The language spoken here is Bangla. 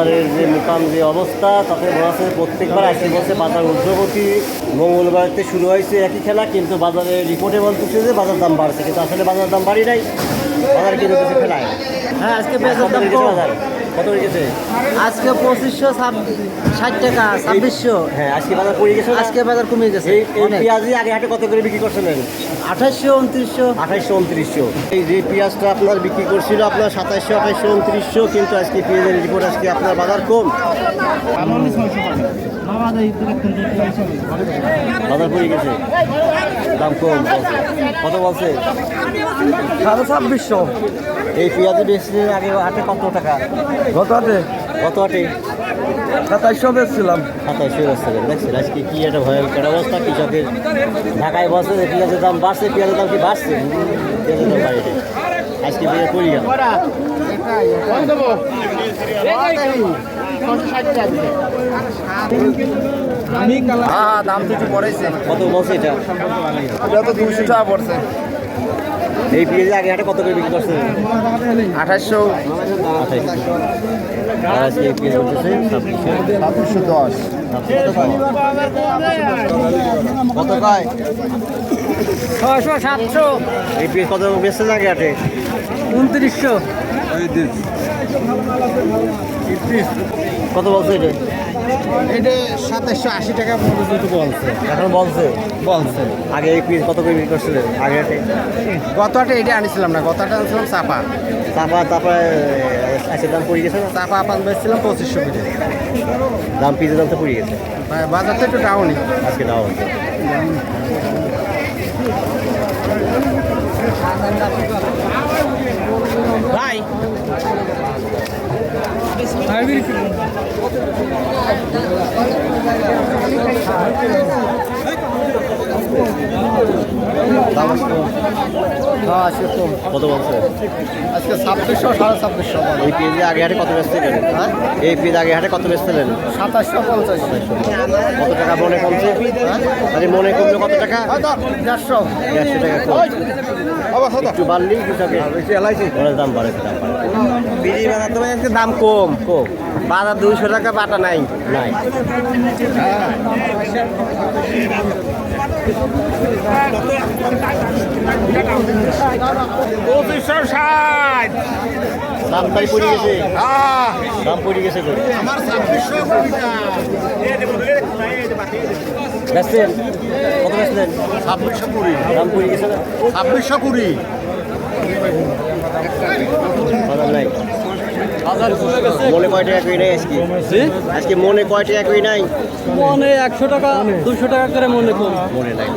বাজারের যে মোকাম যে অবস্থা তাতে বলা হচ্ছে প্রত্যেকবার একই বছর বাজার ঊর্ধ্বগতি মঙ্গলবারতে শুরু হয়েছে একই খেলা কিন্তু বাজারে রিপোর্টে বলতেছে যে বাজার দাম বাড়ছে কিন্তু আসলে বাজার দাম বাড়ি নাই বাজার কিন্তু খেলায়? হ্যাঁ আজকে বাজার? কত রেখেছে আজকে পঁচিশশো ষাট টাকা ছাব্বিশশো। হ্যাঁ আজকে বাজার পড়ে গেছে? আজকে বাজার কমে গেছে এই এই আগে হাটে কত করে বিক্রি করছিলেন? আঠাশশো উনত্রিশশো। আঠাইশশো উনত্রিশশো। এই যে পেঁয়াজটা আপনার বিক্রি করছিল আপনার সাতাইশশো আঠাইশশো উনত্রিশশো কিন্তু আজকে পেঁয়াজের রিপোর্ট আজকে আপনার বাজার কম। বাজার পড়ে গেছে? দাম কম। কত বলছে? সাড়ে ছাব্বিশশো। এই পেঁয়াজের বেচছিলেন আগে হাটে কত টাকা? গত হাতে? কত হাটে সাতাইশশো বেচছিলাম। সাতাইশশো বেচছিলেন দেখছেন? আজকে কি একটা ভয়ঙ্কর অবস্থা কৃষকের ঢাকায় বসে যে পেঁয়াজের দাম বাড়ছে পেঁয়াজের দাম কি বাড়ছে? পেঁয়াজের দাম বাড়িতে আজকে পেঁয়াজ গেল। হ্যাঁ দাম তো একটু পড়েছে। কত বসে এটা? এটা তো দুশো টাকা পড়ছে। এই পেঁয়াজে আগে হাটে কত করে বিক্রি করছে? আঠাশশো। এই পেঁয়াজ ছাব্বিশশো। দশ। কত কয় ছশো সাতশো। এই পেঁয়াজ কত আগে হাটে উনত্রিশশো। কত বলছে এটা? এটা সাতাশশো আশি টাকা পর্যন্ত বলছে। এখন বলছে? বলছে। আগে এই পেঁয়াজ কত করে বিক্রি করছিলেন? আগে হাটে এটা আনিছিলাম না গত হাটে আনছিলাম চাপা। তারপর তারপরে আজকে দাম পড়ে গেছে? চাপা পান বেচছিলাম পঁচিশশো কেজি দাম পেঁয়াজের দাম তো পড়ে গেছে। বাজার তো একটু ডাউনই আজকে ভাই হ্যাঁ আজকে কম কত বলছে? আজকে ছাব্বিশশো সাড়ে ছাব্বিশশো এই পেঁয়াজে আগে হাটে কত বেচছিলেন হ্যাঁ? এই পেঁয়াজ আগে হাটে কত বেচছিলেন সাতাশশো পঞ্চাশ। কত টাকা মনে কমছে? আরে মনে কমলো কত টাকা? চারশো দেড়শো। টাকা একটু বাড়লি কৃষকের ওনার দাম বাড়ে দাম বাড়ে বিড়ি বাজার তো আজকে দাম কম কম। বাজার দুইশো টাকা বাটা নাই। নাই। পঁচিশশো ষাট। দাম তাই পড়ে গেছে। হ্যাঁ। দাম পড়ে গেছে তো ছাব্বিশশো কত বেচলেন ছাব্বিশশো কুড়ি। দাম পড়ে গেছে ছাব্বিশশো কুড়ি। মনে কয়টা একই নাই আজকে? আজকে মনে কয়টা একই নাই মনে একশো টাকা দুশো টাকা করে মনে মনে নাই।